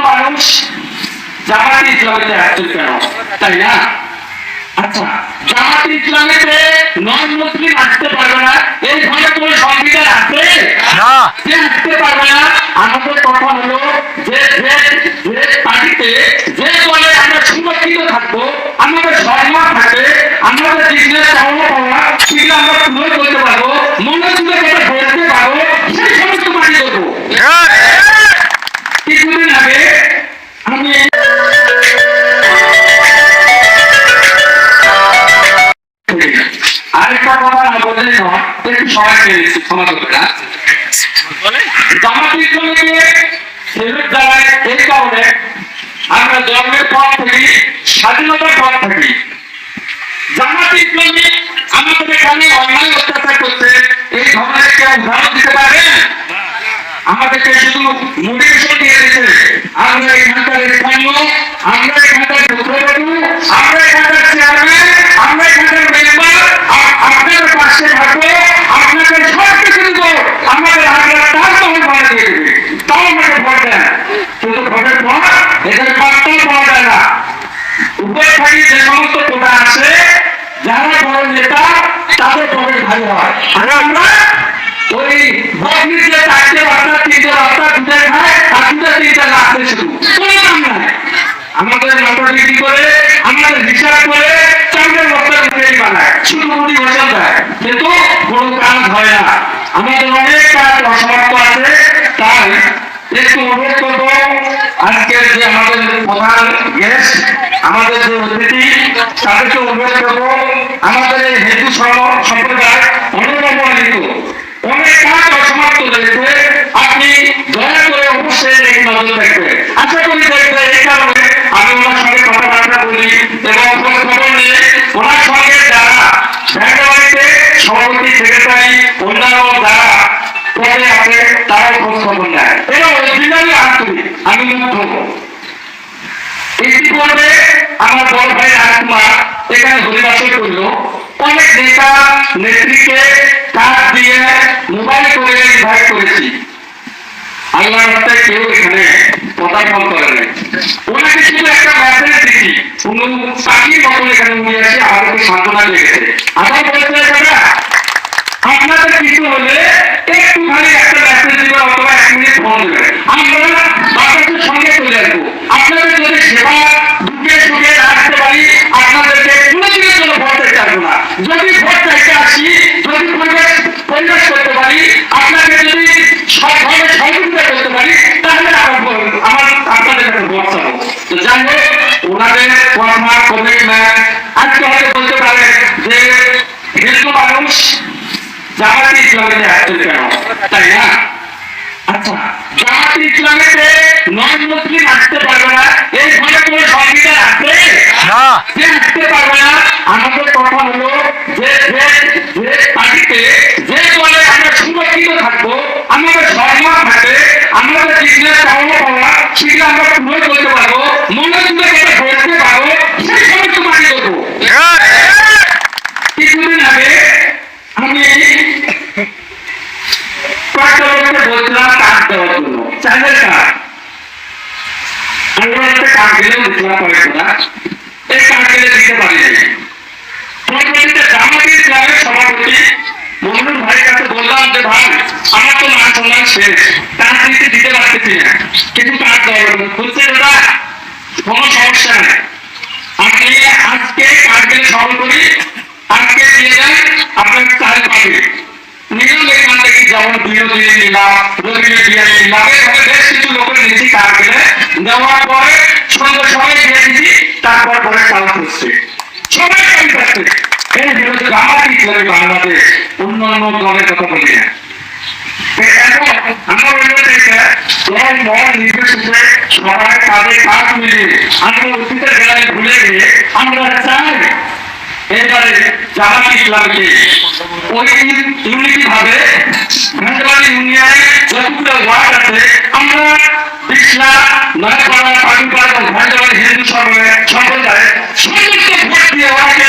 মানুষ জামাতি ইসলামেতে আসছেন কেন তাই না? আচ্ছা জামাতি ইসলামেতে নন মুসলিম আসতে পারবে না এই কোন সংবিধান আছে? যে আসতে পারবে না। আমাদের কথা হলো যে যে যে পার্টিতে যে বলে আমরা সুরক্ষিত থাকব আমাদের সম্মান থাকবে আমাদের বিজনেস পাওয়া সেগুলো আমরা পেয়ে নিচ্ছি ক্ষমা করবে না জামাত ইসলামীকে ফেরত দেওয়ায় এই কারণে আমরা জন্মের পর থেকে স্বাধীনতার পর থেকে জামাত ইসলামী আমাদের এখানে অন্যায় অত্যাচার করছে এই ধরনের কেউ উদাহরণ দিতে পারবেন আমাদেরকে শুধু মোটিভেশন দিয়ে দিচ্ছে আমরা এখানকার স্থানীয় আমরা থেকে যে সমস্ত কোটা আছে, যারা বড় নেতা, তাদের পকেট ভালো হয়। আমরা ওই বকরির যে চারটে বাচ্চা তিনটে বাচ্চা দুধে খায় আর দুধে তিনটে লাগবে শুধু আমাদের মোটর করে, আমাদের হিসাব করে চাউলের বস্তা বিক্রি বানায়। শুধু মুড়ি ঘোষণ দেয়। কিন্তু কোনো কাজ হয় না। আমাদের অনেক কাজ অসমাপ্ত আছে। তাই একটু অনুরোধ করব যে আমাদের প্রধান গেস্ট আমাদের যে অতিথি, তাদেরকে অনুরোধ আমাদের এই হিন্দু সম- সম্প্রদায় অনুরমণিত অনেক কাজ আপনি দয়া করে অবশ্যই এই নজর আশা করি দেখবে এই আমি ওনার সঙ্গে কথাবার্তা বলি এবং ওনার সঙ্গে যারা ব্যাংকবাড়িতে সভাপতি, সেক্রেটারি, অন্যান্য যারা পদে আছে খোঁজ খবর নেয়। আমি মুগ্ধ ইতিপূর্বে আমার বড় ভাই রাজকুমার এখানে হরিবাসন করল। অনেক নেতা নেত্রীকে কাজ দিয়ে মোবাইল করে ইনভাইট করেছি। আল্লাহর রাস্তায় কেউ এখানে পদার্পণ করে নাই। ওনাকে শুধু একটা মেসেজ দিচ্ছি কোনো পাখির মতন এখানে উনি এসে আমাদেরকে সান্ত্বনা লেগেছে আবার বলেছে দাদা আপনাদের কিছু হলে একটুখানি একটা মেসেজ দিবেন অথবা এক মিনিট ফোন দেবেন। আমরা বাতাসের সঙ্গে চলে আসব আপনাদের যদি সেবা দুঃখে রাখতে পারি, আপনাদেরকে কোনোদিনের জন্য চাইতে আসব না। যদি ভোট চাইতে আসি, যদি পরিবেশ পরিবেশ করতে পারি, আপনাকে যদি সবভাবে সহযোগিতা করতে পারি, তাহলে আমার আমার আপনাদের কাছে ভোট চাবো তো যাই হোক, ওনাদের কথা কমিটমেন্ট আজকে হয়তো বলতে পারে যে হিন্দু মানুষ জামাতি ইসলামেতে আসছেন কেন? তাই না? আচ্ছা জামাতি ইসলামেতে নন মুসলিম আসতে পারবে না এই ধরনের কোন সংবিধান আছে না। যে আসতে পারবে না। আমাদের কথা হলো যে যে যে পার্টিতে যে বলে আমরা সুরক্ষিত থাকব আমাদের সম্মান থাকবে আমাদের বিজনেস চাওয়া পাওয়া সেগুলো আমরা পূরণ করতে পারব মনে সুন্দর কথা বলতে পারব সেই সমস্ত পার্টি করব কিছুদিন আগে আমি কয়েকটা লোককে বলছিলাম কাজ দেওয়ার জন্য। চাইলের কাজ আজকে দিয়ে দেন, আপনার চাল পাবে নিয়ম এখান থেকে, যেমন নিলাম রবিনে দিয়ে নিলাম। বেশ কিছু লোকের নিচ্ছি কার্গিলে দেওয়ার পরে সঙ্গে সবাই দিয়ে দিচ্ছি তারপর পরে চাল করছে। সবাই চাল করছে। এই বিরোধী জামাতি ইসলামী বাংলাদেশ? অন্যান্য দলের কথা বলি না। আমার থেকে দল মন নির্বিশেষে সবাই তাদের কাজ মিলিয়ে আমরা অতীতের বেলায় আমরা বিশলা নয়পাড়া পাটুপাড়া এবং ভেন্ডবাড়ি হিন্দু সম্প্রদায় সমস্ত ভোট দিয়ে ওনাকে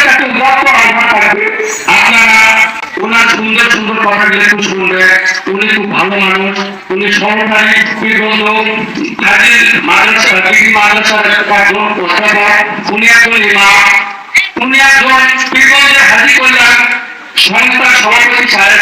কাছে লক্ষ্য আহ্বান সুন্দর সুন্দর কথাগুলো একটু উনি খুব ভালো মানুষ, উনি সহকারী বীরবন্ধু হাজির মাদ্রাসা ডিগ্রি মাদ্রাসার একজন অধ্যাপক উনি একজন ইমাম, উনি একজন বীরবন্ধের হাজি কল্যাণ সংস্থার সভাপতি সাহেব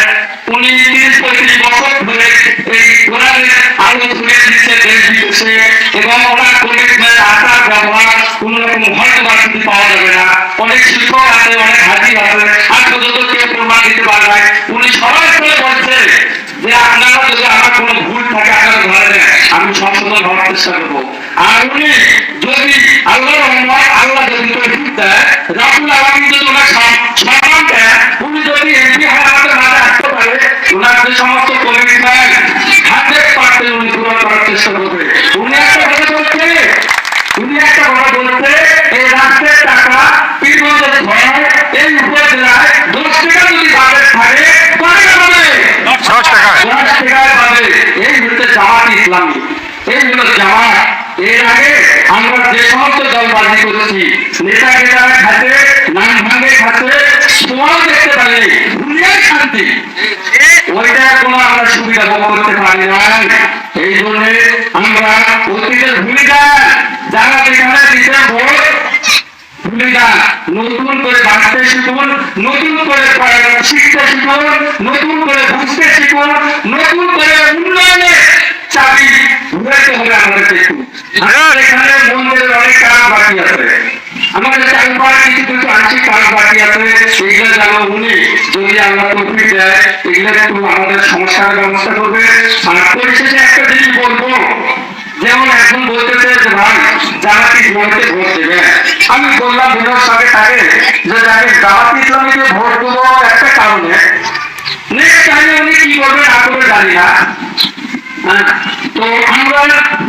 উনি তিরিশ পঁয়ত্রিশ বছর ধরে এই কোরআনের আলো তুলে দিচ্ছে দেশ বিদেশে এবং ওনার কমিটমেন্ট আচার, ব্যবহার কোন রকম হয়তো বাড়িতে পাওয়া যাবে না। অনেক শিক্ষক আছে, অনেক হাজি আছে, আর পর্যন্ত কেউ প্রমাণ দিতে পারে নাই উনি সবাই বলছে যে আপনারা যদি আমার কোনো ভুল থাকে, আপনারা ধরে নেন, আমি সংশোধন হওয়ার চেষ্টা করব। আর উনি যদি আল্লাহ আল্লাহ যদি তৌফিক দেয় রাবুল আলমী যদি ওনার সম- সম্মান দেয় উনি যদি এমপি হয় আমাদের মাঝে আসতে পারে ওনার যে সমস্ত কমিটমেন্ট হান্ড্রেড পার্সেন্ট উনি পূরণ করার চেষ্টা করবে। উনি একটা কথা বলছে? উনি একটা কথা বলছে এই রাষ্ট্রের টাকা পীরগঞ্জের ভয় এই উপজেলায় দশ টাকা যদি বাজেট থাকে কয় টাকা পাবে? দশ টাকায় দশ টাকায় পাবে। এই হচ্ছে জামাত ইসলামী। এই হলো জামাত। এর আগে আমরা যে সমস্ত দলবাজি করেছি নেতা নেতারা খাতে নাম ভাঙে দেখতে পারি, দুনিয়ায় শান্তি। ওইটা কোনো আমরা সুবিধা ভোগ করতে পারি না। এই জন্য আমরা অতীতের ভূমিকা যারা যেখানে দিতে ভোট নতুন করে বাঁচতে শিখুন, নতুন করে শিখতে শিখুন, নতুন করে বুঝতে শিখুন, নতুন করে উন্নয়নের চাবি ঘুরাইতে হবে আমাদেরকে। একটু এখানে মন্দিরের অনেক কাজ বাকি আছে। আমাদের চারপাশ কিছু কিছু আংশিক কাজ বাকি আছে এগুলো যেন উনি যদি আমরা তফিক দেয় এগুলো একটু আমাদের সংস্কারের ব্যবস্থা করবে। আর পরিশেষে একটা জিনিস বলব যেমন এখন বলতেছে যে ভাই জামাতি ইসলামীকে ভোট দেবে? আমি বললাম বিনোদ সাথে তাকে যে আমি জামাতি ইসলামীকে ভোট দেবো একটা কারণে। নেক্সট টাইমে উনি কি করবে না করবে জানি না। হ্যাঁ, তো আমরা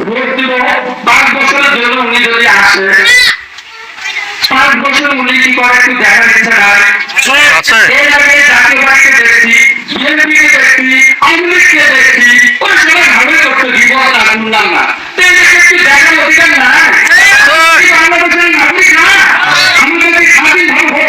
ভোট দিব পাঁচ বছরের জন্য উনি যদি আসে পাঁচ বছর উনি কি করে একটু দেখার ইচ্ছা নাই এর আগে জাতীয় পার্টিকে দেখছি বিএনপিকে দেখছি আওয়ামী লীগকে দেখছি। ওরা সবাই ভাবে করতো জীবন না শুনলাম না। তো একটু দেখার অধিকার নাই। বাংলাদেশের নাগরিক না। আমি যদি স্বাধীন ভাবে ভোট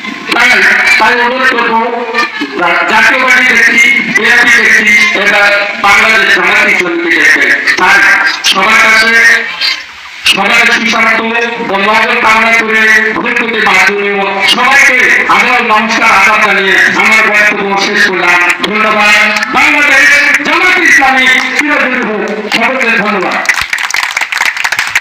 সবাই সুস্বার্থ ও নজর কামনা করে সবাইকে আবার নমস্কার আদাব জানিয়ে আমার বক্তব্য শেষ করলাম ধন্যবাদ বাংলাদেশ জামাত ইসলামী, চিরদিন হোক সকলকে ধন্যবাদ।